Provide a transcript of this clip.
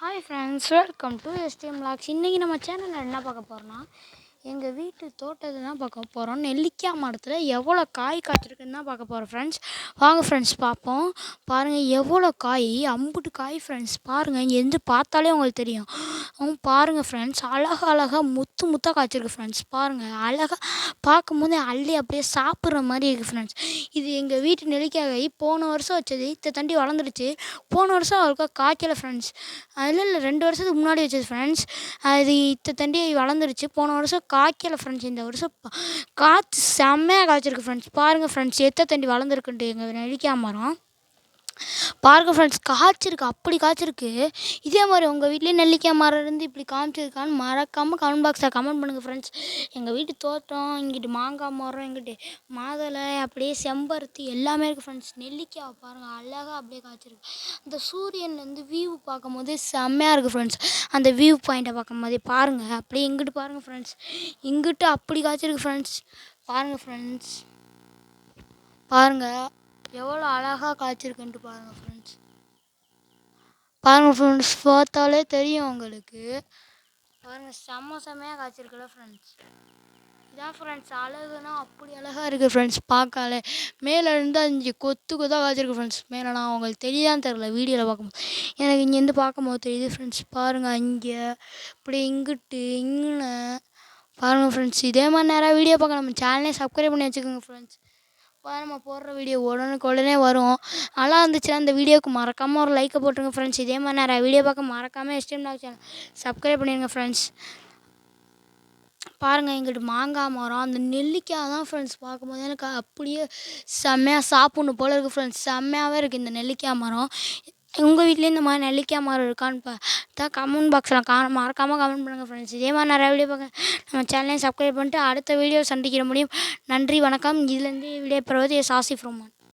Hi friends welcome to STM logs இன்றைக்கி நம்ம சேனலில் என்ன பார்க்க போகிறோன்னா எங்கள் வீட்டு தோட்டத்தை தான் பார்க்க போகிறோம் நெல்லிக்காய் மரத்தில் எவ்வளோ காய் காய்ச்சிருக்குன்னு தான் பார்க்க போகிறோம் ஃப்ரெண்ட்ஸ் வாங்க ஃப்ரெண்ட்ஸ் பார்ப்போம். பாருங்கள் எவ்வளோ காய் அம்புட்டு காய் ஃப்ரெண்ட்ஸ் பாருங்கள் இங்கேருந்து பார்த்தாலே உங்களுக்கு தெரியும். அவங்க பாருங்கள் ஃப்ரெண்ட்ஸ் அழகாக அழகாக முத்து முத்தாக காய்ச்சிருக்கு ஃப்ரெண்ட்ஸ் பாருங்கள் அழகாக பார்க்கும்போதே அள்ளி அப்படியே சாப்பிட்ற மாதிரி இருக்குது ஃப்ரெண்ட்ஸ் இது எங்கள் வீட்டு நெல்லிக்காய் போன வருஷம் வச்சது இத்த தண்டி வளர்ந்துருச்சு போன வருஷம் அவருக்கா காய்க்கல ஃப்ரெண்ட்ஸ் அதில் இல்லை ரெண்டு வருஷத்துக்கு முன்னாடி வச்சது ஃப்ரெண்ட்ஸ் அது இத்த தண்டி வளர்ந்துருச்சு போன வருஷம் காய்க்கலை ஃப்ரெண்ட்ஸ் இந்த வருஷம் ப- காய்ச்சி செம்மையாக காய்ச்சிருக்கு ஃப்ரெண்ட்ஸ் பாருங்கள் ஃப்ரெண்ட்ஸ் எத்தனை தண்டி வளர்ந்துருக்குன்ட்டு எங்கள் நெல்லிக்காய் மரம். பாருங்கள் ஃப்ரெண்ட்ஸ் காய்ச்சிருக்கு அப்படி காய்ச்சிருக்கு. இதே மாதிரி உங்கள் வீட்லேயே நெல்லிக்காய் மரம் இருந்து இப்படி காமிச்சிருக்கான்னு மறக்காமல் கமெண்ட் பாக்ஸில் கமெண்ட் பண்ணுங்கள் ஃப்ரெண்ட்ஸ் எங்கள் வீட்டு தோட்டம் இங்கிட்டு மாங்காய் மரம் இங்கிட்டு மாதுளை அப்படியே செம்பருத்தி எல்லாமே இருக்குது ஃப்ரெண்ட்ஸ் நெல்லிக்காய் பாருங்கள் அழகாக அப்படியே காய்ச்சிருக்கு. அந்த சூரியன் வந்து வியூ பார்க்கும்போது செம்மையாக இருக்குது ஃப்ரெண்ட்ஸ் அந்த வியூ பாயிண்ட்டை பார்க்கும்போதே பாருங்கள் அப்படியே இங்கிட்டு பாருங்கள் ஃப்ரெண்ட்ஸ் இங்கிட்டு அப்படி காய்ச்சிருக்கு ஃப்ரெண்ட்ஸ் பாருங்கள் ஃப்ரெண்ட்ஸ் பாருங்கள் எவ்வளோ அழகாக காய்ச்சிருக்குன்ட்டு பாருங்கள் ஃப்ரெண்ட்ஸ் பாருங்கள் ஃப்ரெண்ட்ஸ் பார்த்தாலே தெரியும் உங்களுக்கு. பாருங்கள் செம்ம செம்மையாக காய்ச்சிருக்குல்ல ஃப்ரெண்ட்ஸ் இதான் ஃப்ரெண்ட்ஸ் அழகுனா அப்படி அழகாக இருக்குது ஃப்ரெண்ட்ஸ் பார்க்காலே. மேலேருந்து அஞ்சு கொத்து கொத்தாக காய்ச்சிருக்கு ஃப்ரெண்ட்ஸ் மேலேனா அவங்களுக்கு தெரியான்னு தெரில வீடியோவில் பார்க்கும்போது. எனக்கு இங்கேருந்து பார்க்கும்போது தெரியுது ஃப்ரெண்ட்ஸ் பாருங்கள் அங்கே இப்படி இங்கிட்டு இங்கே பாருங்கள் ஃப்ரெண்ட்ஸ் இதே மாதிரி நேராக வீடியோ பார்க்க நம்ம சேனலே சப்ஸ்கிரைப் பண்ணி வச்சுக்கோங்க ஃப்ரெண்ட்ஸ் அப்போ நம்ம போடுற வீடியோ உடனுக்கு உடனே வரும். நல்லா இருந்துச்சுன்னா அந்த வீடியோக்கு மறக்காமல் ஒரு லைக்கை போட்டுருங்க ஃப்ரெண்ட்ஸ் இதே மாதிரி நிறையா வீடியோ பார்க்க மறக்காமல் எஸ்டிஎம் லாக் சேனல் சப்ஸ்கிரைப் பண்ணிடுங்க ஃப்ரெண்ட்ஸ் பாருங்கள் எங்கிட்ட மாங்காய் மரம் அந்த நெல்லிக்காய் தான் ஃப்ரெண்ட்ஸ் பார்க்கும்போது எனக்கு அப்படியே செம்மையாக சாப்பிட்ணும் போல் இருக்குது ஃப்ரெண்ட்ஸ் செம்மையாகவே இருக்குது இந்த நெல்லிக்காய் மரம். உங்கள் வீட்லேயும் இந்த மாதிரி நெல்லிக்காய் மரம் இருக்கான்னு பார்த்தா கமெண்ட் பாக்ஸில் கா மறக்காமல் கமெண்ட் பண்ணுங்கள் ஃப்ரெண்ட்ஸ் இதே மாதிரி நிறையா வீடியோ பார்க்க நம்ம சேனலையும் சப்ஸ்கிரைப் பண்ணிட்டு அடுத்த வீடியோ சந்திக்கிற முடியும். நன்றி வணக்கம். இதுலேருந்து வீடியோ பெறுவது எஸ் ஆசிஃப் ரோமான்